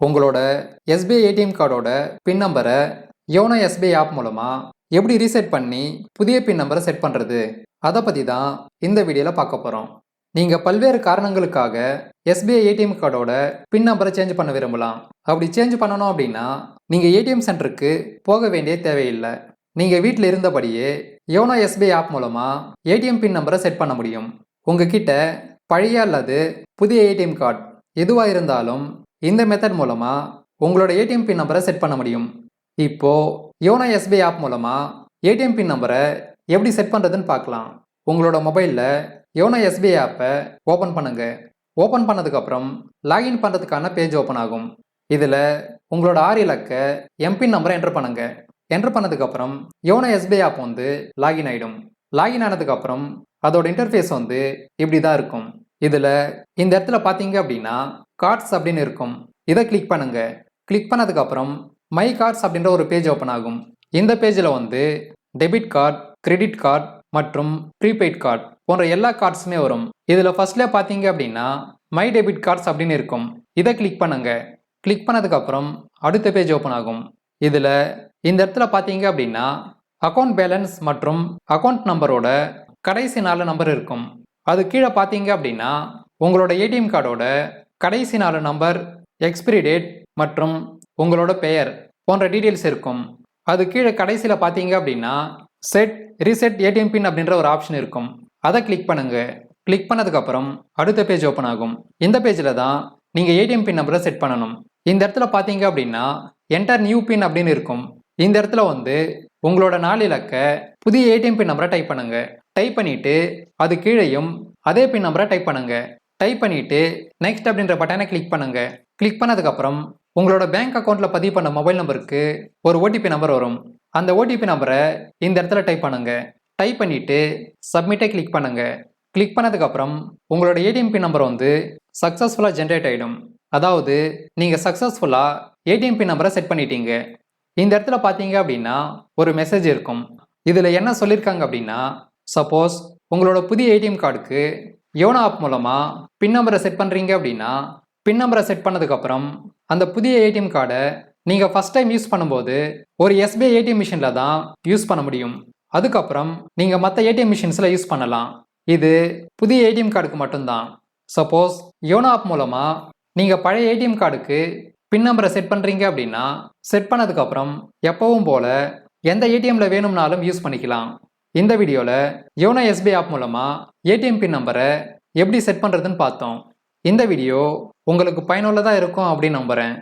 உங்களோட SBI ATM கார்டோட பின் நம்பரை யோனோ எஸ்பிஐ ஆப் மூலமாக எப்படி ரீசெட் பண்ணி புதிய பின் நம்பரை செட் பண்ணுறது அதை பற்றி தான் இந்த வீடியோவில் பார்க்க போகிறோம் நீங்கள் பல்வேறு காரணங்களுக்காக எஸ்பிஐ ஏடிஎம் கார்டோட பின் நம்பரை சேஞ்ச் பண்ண விரும்பலாம். அப்படி சேஞ்ச் பண்ணணும் அப்படின்னா நீங்கள் ஏடிஎம் சென்டருக்கு போக வேண்டிய தேவையில்லை. நீங்கள் வீட்டில் இருந்தபடியே யோனோ எஸ்பிஐ ஆப் மூலமாக ஏடிஎம் பின் நம்பரை செட் பண்ண முடியும். உங்ககிட்ட பழைய அல்லது புதிய ஏடிஎம் கார்டு எதுவாக இருந்தாலும் இந்த மெத்தட் மூலமாக உங்களோட ஏடிஎம் பின் நம்பரை செட் பண்ண முடியும். இப்போது யோனோ எஸ்பிஐ ஆப் மூலமாக ஏடிஎம் பின் நம்பரை எப்படி செட் பண்ணுறதுன்னு பார்க்கலாம். உங்களோட மொபைலில் யோனோ எஸ்பிஐ ஆப்பை ஓப்பன் பண்ணுங்க. ஓப்பன் பண்ணதுக்கப்புறம் லாகின் பண்ணுறதுக்கான பேஜ் ஓப்பன் ஆகும். இதில் உங்களோட ஆறு இலக்க எம்பின் நம்பரை என்டர் பண்ணுங்க. என்டர் பண்ணதுக்கப்புறம் யோனோ எஸ்பிஐ ஆப் வந்து லாகின் ஆகிடும் லாகின் ஆனதுக்கப்புறம் அதோட இன்டர்ஃபேஸ் வந்து இப்படி தான் இருக்கும். இதில் இந்த இடத்துல பார்த்தீங்க அப்படின்னா கார்ட்ஸ் அப்படின்னு இருக்கும். இதை கிளிக் பண்ணுங்க. கிளிக் பண்ணதுக்கப்புறம் மை கார்ட்ஸ் அப்படின்ற ஒரு பேஜ் ஓப்பன் ஆகும். இந்த பேஜில் வந்து டெபிட் கார்டு கிரெடிட் கார்டு மற்றும் ப்ரீபெய்ட் கார்டு போன்ற எல்லா கார்ட்ஸுமே வரும். இதில் ஃபர்ஸ்ட்ல பார்த்தீங்க அப்படின்னா மை டெபிட் கார்ட்ஸ் அப்படின்னு இருக்கும். இதை கிளிக் பண்ணுங்க. கிளிக் பண்ணதுக்கப்புறம் அடுத்த பேஜ் ஓப்பன் ஆகும். இதில் இந்த இடத்துல பார்த்தீங்க அப்படின்னா அக்கௌண்ட் பேலன்ஸ் மற்றும் அக்கௌண்ட் நம்பரோட கடைசி நாலு நம்பர் இருக்கும். அது கீழே பார்த்தீங்க அப்படின்னா உங்களோட ஏடிஎம் கார்டோட கடைசி நாலு நம்பர் எக்ஸ்பிரி டேட் மற்றும் உங்களோட பெயர் போன்ற டீட்டெயில்ஸ் இருக்கும். அது கீழே கடைசியில் பார்த்தீங்க அப்படின்னா செட் ரீசெட் ஏடிஎம் பின் அப்படின்ற ஒரு ஆப்ஷன் இருக்கும். அதை கிளிக் பண்ணுங்க. கிளிக் பண்ணதுக்கப்புறம் அடுத்த பேஜ் ஓப்பன் ஆகும். இந்த பேஜில் தான் நீங்கள் ஏடிஎம் பின் நம்பரை செட் பண்ணணும். இந்த இடத்துல பார்த்தீங்க அப்படின்னா என்டர் நியூ பின் அப்படின்னு இருக்கும். இந்த இடத்துல வந்து உங்களோட நாலு இலக்க புதிய ஏடிஎம் பின் நம்பரை டைப் பண்ணுங்க. டைப் பண்ணிட்டு அது கீழேயும் அதே பின் நம்பரை டைப் பண்ணுங்க. டைப் பண்ணிட்டு நெக்ஸ்ட் அப்படின்ற பட்டனை கிளிக் பண்ணுங்க. கிளிக் பண்ணதுக்கப்புறம் உங்களோட பேங்க் அக்கௌண்ட்ல பதிவு பண்ண மொபைல் நம்பருக்கு ஒரு ஓடிபி நம்பர் வரும். அந்த ஓடிபி நம்பரை இந்த இடத்துல டைப் பண்ணுங்க. டைப் பண்ணிட்டு சப்மிட்டை கிளிக் பண்ணுங்க. கிளிக் பண்ணதுக்கப்புறம் உங்களோட ஏடிஎம் பின் நம்பர் வந்து சக்ஸஸ்ஃபுல்லாக ஜென்ரேட் ஆகிடும் அதாவது நீங்கள் சக்ஸஸ்ஃபுல்லாக ஏடிஎம் பின் நம்பரை செட் பண்ணிட்டீங்க. இந்த இடத்துல பார்த்தீங்க அப்படின்னா ஒரு மெசேஜ் இருக்கும். இதில் என்ன சொல்லியிருக்காங்க அப்படின்னா சப்போஸ் உங்களோட புதிய ஏடிஎம் கார்டுக்கு யோனோ ஆப் மூலமாக பின் நம்பரை செட் பண்ணுறீங்க அப்படின்னா பின் நம்பரை செட் பண்ணதுக்கப்புறம் அந்த புதிய ஏடிஎம் கார்டை நீங்கள் ஃபஸ்ட் டைம் யூஸ் பண்ணும்போது ஒரு எஸ்பிஐ ஏடிஎம் மிஷினில் தான் யூஸ் பண்ண முடியும். அதுக்கப்புறம் நீங்கள் மற்ற ஏடிஎம் மிஷின்ஸில் யூஸ் பண்ணலாம். இது புதிய ஏடிஎம் கார்டுக்கு மட்டும்தான். சப்போஸ் யோனோ ஆப் மூலமாக நீங்கள் பழைய ஏடிஎம் கார்டுக்கு பின் நம்பரை செட் பண்ணுறீங்க அப்படின்னா செட் பண்ணதுக்கப்புறம் எப்பவும் போல் எந்த ஏடிஎம்மில் வேணும்னாலும் யூஸ் பண்ணிக்கலாம். இந்த வீடியோவில் யோனோ எஸ்பிஐ ஆப் மூலமாக ஏடிஎம் பின் நம்பரை எப்படி செட் பண்ணுறதுன்னு பார்த்தோம். இந்த வீடியோ உங்களுக்கு பயனுள்ளதாக இருக்கும் அப்படின்னு நம்புகிறேன்